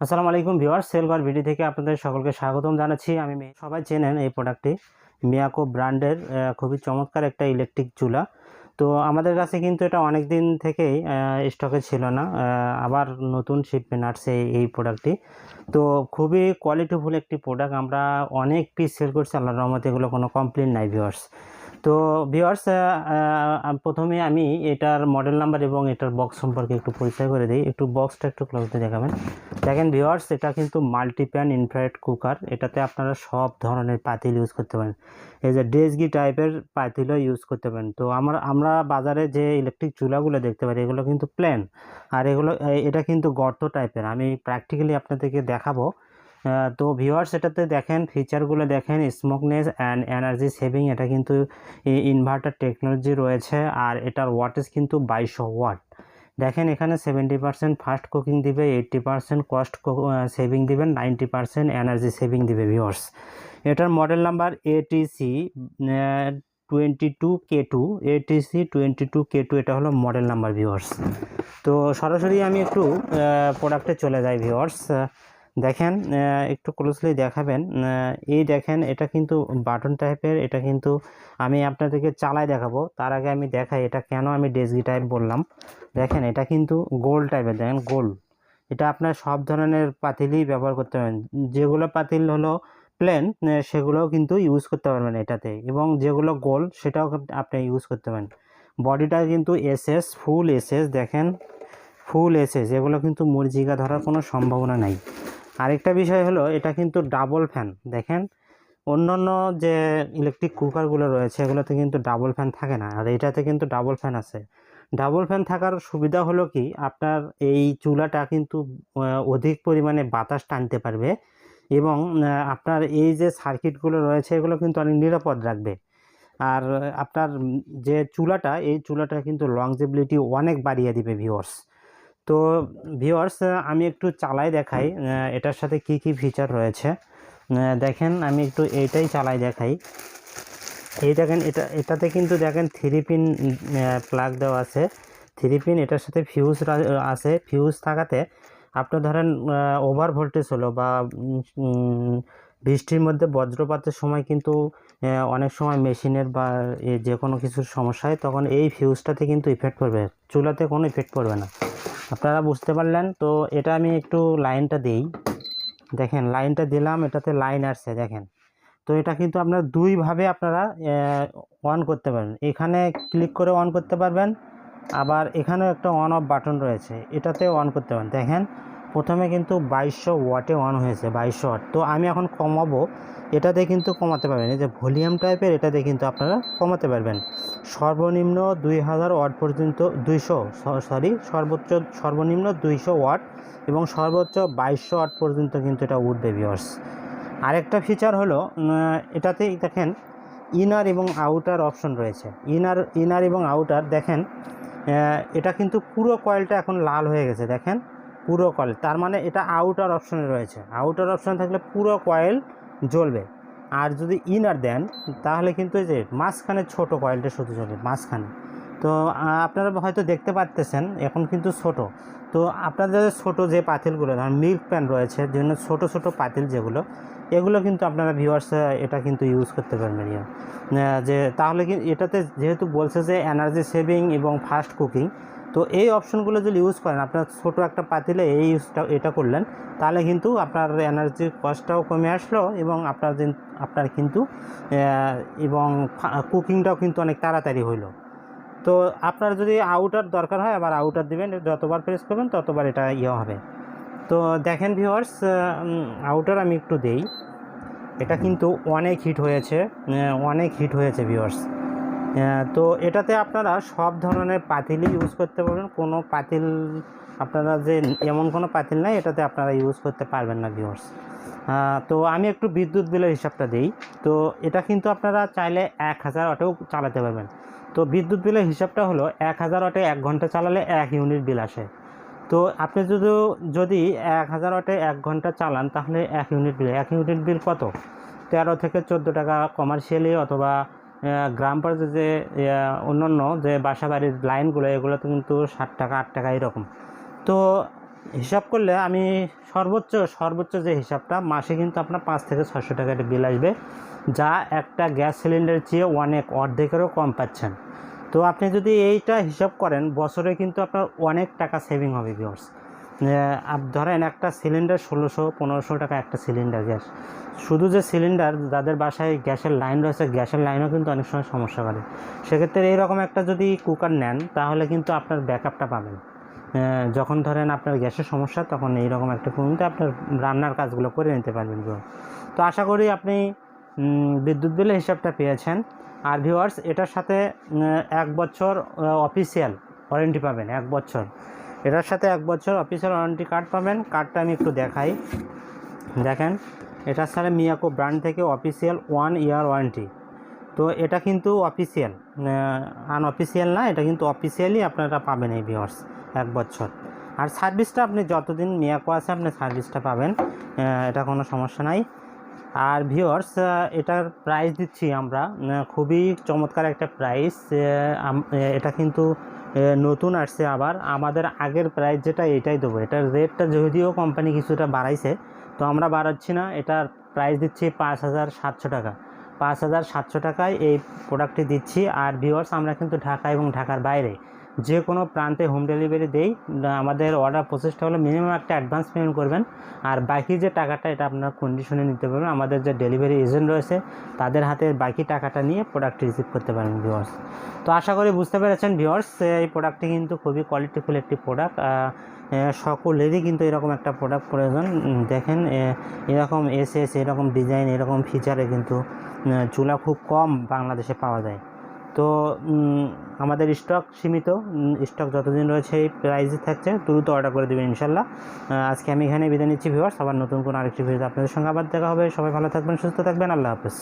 আসসালামু আলাইকুম ভিউয়ার সেলবার ভিডি থেকে আপনাদের সকলকে স্বাগতম জানাচ্ছি। আমি সবাই চেনেন এই প্রোডাক্টটি মিয়াকো ব্র্যান্ডের খুবই চমৎকার একটা ইলেকট্রিক চুলা। তো আমাদের কাছে কিন্তু এটা অনেক দিন থেকেই স্টকে ছিল না আবার নতুন শিপমেন্ট আসছে এই- প্রোডাক্টটি তো খুবই কোয়ালিটিফুল একটি প্রোডাক্ট আমরা অনেক পিস সেল করছি, আল্লাহর রহমতে এগুলো কোনো কমপ্লেন নাই ভিউয়ার্স। তো ভিউয়ার্স প্রথমে আমি এটার মডেল নাম্বার এবং এটার বক্স সম্পর্কে একটু পরিচয় করে দিই। একটু বক্সটা একটু ক্লোজে দেখাবেন। দেখেন ভিওয়ার্স এটা কিন্তু মাল্টিপ্যান ইনফ্রারেড কুকার এটাতে আপনারা সব ধরনের পাতিল ইউজ করতে পারেন। এই যে ডেসগি টাইপের পাতিলও ইউজ করতে পারেন। তো আমরা আমরা বাজারে যে ইলেকট্রিক চুলাগুলো দেখতে পারি, এগুলো কিন্তু প্লেন আর এগুলো এটা কিন্তু গর্ত টাইপের আমি প্র্যাকটিক্যালি আপনাদেরকে দেখাবো। তো ভিওয়ার্স এটাতে দেখেন ফিচারগুলো দেখেন স্মোকনেস অ্যান্ড এনার্জি সেভিং এটা কিন্তু ইনভার্টার টেকনোলজি রয়েছে, আর এটার ওয়াটেজ কিন্তু বাইশশো ওয়াট দেখেন এখানে সেভেন্টি পার্সেন্ট ফাস্ট কুকিং দিবে এইট্টি পার্সেন্ট কস্ট সেভিং দিবেন নাইনটি পার্সেন্ট এনার্জি সেভিং দিবে ভিওর্স এটার model number ATC twenty two K two ATC twenty two K two এটা হলো মডেল নাম্বার ভিওর্স তো সরাসরি আমি একটু প্রোডাক্টে চলে যাই ভিওর্স দেখেন একটু ক্লোজলি দেখাবেন। এই দেখেন, এটা কিন্তু বাটন টাইপের এটা কিন্তু আমি আপনাদেরকে চালাই দেখাবো। তার আগে আমি দেখাই এটা কেন আমি ডেসগি টাইপ বললাম। দেখেন, এটা কিন্তু গোল টাইপের দেখেন গোল এটা আপনার সব ধরনের পাতিলই ব্যবহার করতে পারেন যেগুলো পাতিল হলো প্লেন সেগুলোও কিন্তু ইউজ করতে পারবেন এটাতে। এবং যেগুলো গোল সেটাও আপনি ইউজ করতে পারেন। বডিটা কিন্তু এসএস ফুল এসএস দেখেন ফুল এসএস এগুলো কিন্তু মরিচিকা ধরার কোনো সম্ভাবনা নাই। আরেকটা বিষয় হলো, এটা কিন্তু ডাবল ফ্যান দেখেন? অন্যান্য যে ইলেকট্রিক কুকারগুলো রয়েছে, এগুলোতে কিন্তু ডাবল ফ্যান থাকে না, আর এটাতে কিন্তু ডাবল ফ্যান আছে। ডাবল ফ্যান থাকার সুবিধা হলো কি, আপনার এই চুলাটা কিন্তু অধিক পরিমাণে বাতাস টানতে পারবে এবং আপনার এই যে সার্কিটগুলো রয়েছে, এগুলো কিন্তু অনেক নিরাপদ রাখবে। আর, আপনার যে চুলাটা, এই চুলাটা কিন্তু লংজেবিলিটি অনেক বাড়িয়ে দিবে ভিউয়ার্স তো ভিউয়ার্স আমি একটু চালাই দেখাই এটার সাথে কি কি ফিচার রয়েছে। দেখেন, আমি একটু এইটাই চালাই দেখাই। এই দেখেন, এটা, এটাতে কিন্তু দেখেন থ্রি পিন প্লাগ দেওয়া আছে। থ্রি পিন এটার সাথে ফিউজ আছে। ফিউজ থাকাতে আপনার ধরেন ওভার ভোল্টেজ হলো বা বৃষ্টির মধ্যে বজ্রপাতের সময় কিন্তু অনেক সময় মেশিনের বা যে কোনো কিছুর সমস্যা হয়, তখন এই ফিউজটাতে কিন্তু ইফেক্ট পড়বে। চুলাতে কোনো ইফেক্ট পড়বে না। আপনারা বুঝতে পারলেন। তো এটা আমি একটু লাইনটা দিই। দেখেন, লাইনটা দিলাম, এটাতে লাইন আসছে, দেখেন। তো এটা কিন্তু আপনারা দুইভাবে আপনারা অন করতে পারবেন। এখানে ক্লিক করে অন করতে পারবেন। আবার এখানেও একটা অন অফ বাটন রয়েছে, এটাতে অন করতে পারেন দেখেন, প্রথমে কিন্তু বাইশশো ওয়াটে অন হয়েছে, বাইশশো ওয়াট। তো আমি এখন কমাবো, এটাতে কিন্তু কমাতে পারবেন। এই যে ভলিউম টাইপের এটাতে কিন্তু আপনারা কমাতে পারবেন। সর্বনিম্ন দুই হাজার ওয়াট পর্যন্ত দুইশো সরি সর্বোচ্চ সর্বনিম্ন দুইশো ওয়াট এবং সর্বোচ্চ বাইশশো ওয়াট পর্যন্ত কিন্তু এটা উঠবে ভিওর্স আরেকটা ফিচার হলো উম, এটাতে দেখেন ইনার এবং আউটার অপশন রয়েছে। ইনার ইনার এবং আউটার দেখেন এটা কিন্তু পুরো কয়েলটা এখন লাল হয়ে গেছে দেখেন পুরো কয়েল তার মানে এটা আউটার অপশনে রয়েছে। আউটার অপশন থাকলে পুরো কয়েল জ্বলবে। আর যদি ইনার দেন, তাহলে কিন্তু এই যে মাঝখানে ছোট কয়েলটা শুধু চলে, মাঝখানে তো আপনারা হয়তো দেখতে পারতেছেন, এখন কিন্তু ছোট তো, আপনাদের ছোট যে পাতিলগুলো, ধরেন মিল্ক প্যান রয়েছে যেগুলো ছোট ছোট পাতিল যেগুলো, এগুলো কিন্তু আপনারা ভিউয়ার্স এটা কিন্তু ইউজ করতে পারবেন। যে, তাহলে কি, এটাতে যেহেতু বলছে যে এনার্জি সেভিং এবং ফাস্ট কুকিং তো এই অপশনগুলো যদি ইউজ করেন, আপনার ছোটো একটা পাতিলে এই ইউজটা এটা করলেন, তাহলে কিন্তু আপনার এনার্জির কস্টটাও কমে আসলো এবং আপনার আপনার কিন্তু এবং কুকিংটাও কিন্তু অনেক তাড়াতাড়ি হইল। তো আপনার যদি আউটার দরকার হয়, আবার আউটার দিবেন, যতবার প্রেস করবেন, ততবার এটা ইয়ে হবে। তো দেখেন ভিউয়ার্স আউটার আমি একটু দেই। এটা কিন্তু অনেক হিট হয়েছে অনেক হিট হয়েছে ভিউয়ার্স তো এটাতে আপনারা সব ধরনের পাতিলই ইউজ করতে পারবেন। কোনো পাতিল আপনারা যে এমন কোনো পাতিল নাই, এটাতে আপনারা ইউজ করতে পারবেন না ভিউয়ার্স তো আমি একটু বিদ্যুৎ বিলের হিসাবটা দিই। তো এটা কিন্তু আপনারা চাইলে এক হাজার অটেও চালাতে পারবেন। তো বিদ্যুৎ বিলের হিসাবটা হলো, এক হাজার অটে এক ঘণ্টা চালালে এক ইউনিট বিল আসে। তো আপনি যদি যদি এক হাজার ওয়াটে এক ঘণ্টা চালান, তাহলে এক ইউনিট বিল, এক ইউনিট বিল কত? তেরো থেকে চোদ্দ টাকা কমার্শিয়ালি অথবা গ্রাম পর্যায়ে যে অন্যান্য যে বাসা বাড়ির লাইনগুলো, এগুলোতে কিন্তু ষাট টাকা, আট টাকা এরকম। তো হিসাব করলে আমি সর্বোচ্চ সর্বোচ্চ যে হিসাবটা, মাসে কিন্তু আপনার পাঁচ থেকে ছশো টাকা একটা বিল আসবে, যা একটা গ্যাস সিলিন্ডারের চেয়ে অনেক অর্ধেকেরও কম পাচ্ছেন। তো আপনি যদি এইটা হিসাব করেন, বছরে কিন্তু আপনার অনেক টাকা সেভিং হবে ভিওর্স ধরেন একটা সিলিন্ডার ষোলোশো, পনেরোশো টাকা একটা সিলিন্ডার গ্যাস। শুধু যে সিলিন্ডার, যাদের বাসায় গ্যাসের লাইন রয়েছে, গ্যাসের লাইনও কিন্তু অনেক সময় সমস্যা করে। সেক্ষেত্রে এইরকম একটা যদি কুকার নেন, তাহলে কিন্তু আপনার ব্যাকআপটা পাবেন। যখন ধরেন আপনার গ্যাসের সমস্যা, তখন এইরকম একটা কুমিতে আপনার রান্নার কাজগুলো করে নিতে পারবেন তো আশা করি আপনি বিদ্যুৎ বিলের হিসাবটা পেয়েছেন। আর ভিউয়ার্স এটার সাথে এক বছর অফিসিয়াল ওয়ারেন্টি পাবেন, এক বছর। এটার সাথে এক বছর অফিসিয়াল ওয়ারেন্টি কার্ড পাবেন। কার্ডটা আমি একটু দেখাই। দেখেন এটার সাথে মিয়াকো ব্র্যান্ড থেকে অফিসিয়াল ওয়ান ইয়ার ওয়ারেন্টি তো এটা কিন্তু অফিসিয়াল আনঅফিসিয়াল না, এটা কিন্তু অফিসিয়ালি আপনারা পাবেন এই ভিওর্স এক বছর। আর সার্ভিসটা আপনি যতদিন মিয়াকো আছে, আপনি সার্ভিসটা পাবেন। এটা কোনো সমস্যা নাই। আর ভিওর্স এটার প্রাইস দিচ্ছি আমরা। খুবই চমৎকার একটা প্রাইস এটা কিন্তু নতুন আসছে আবার। আমাদের আগের প্রাইস যেটা, এটাই দেবো। এটার রেটটা যদিও কোম্পানি কিছুটা বাড়াইছে, তো আমরা বাড়াচ্ছি না। এটার প্রাইস দিচ্ছি পাঁচ হাজার সাতশো টাকা। পাঁচ হাজার সাতশো টাকায় এই প্রোডাক্টটি দিচ্ছি। আর ভিওয়ার্স আমরা কিন্তু ঢাকা এবং ঢাকার বাইরে। যে কোনো প্রান্তে হোম ডেলিভারি দেই আমাদের অর্ডার প্রসেসটা হলো মিনিমাম একটা অ্যাডভান্স পেমেন্ট করবেন। আর বাকি যে টাকাটা, এটা আপনার কন্ডিশনে নিতে পারবেন। আমাদের যে ডেলিভারি এজেন্ট রয়েছে, তাদের হাতে বাকি টাকাটা নিয়ে প্রোডাক্ট রিসিভ করতে পারেন ভিওয়ার্স তো আশা করি বুঝতে পেরেছেন ভিওয়ার্স এই প্রোডাক্টটি কিন্তু খুবই কোয়ালিটিফুল একটি প্রোডাক্ট সকলেরই কিন্তু এরকম একটা প্রোডাক্ট প্রয়োজন। দেখেন এরকম এস এস এরকম ডিজাইন এরকম ফিচারে কিন্তু চুলা খুব কম বাংলাদেশে পাওয়া যায়। তো আমাদের স্টক সীমিত স্টক যতদিন রয়েছে এই প্রাইসই থাকছে, দ্রুত অর্ডার করে দেবেন ইনশাল্লাহ। আজকে আমি এখানে বিদায় নিচ্ছি ভিউয়ার্স আবার নতুন কোনো আরেকটি ভিডিওতে আপনাদের সঙ্গে আবার দেখা হবে। সবাই ভালো থাকবেন, সুস্থ থাকবেন, আল্লাহ হাফেজ।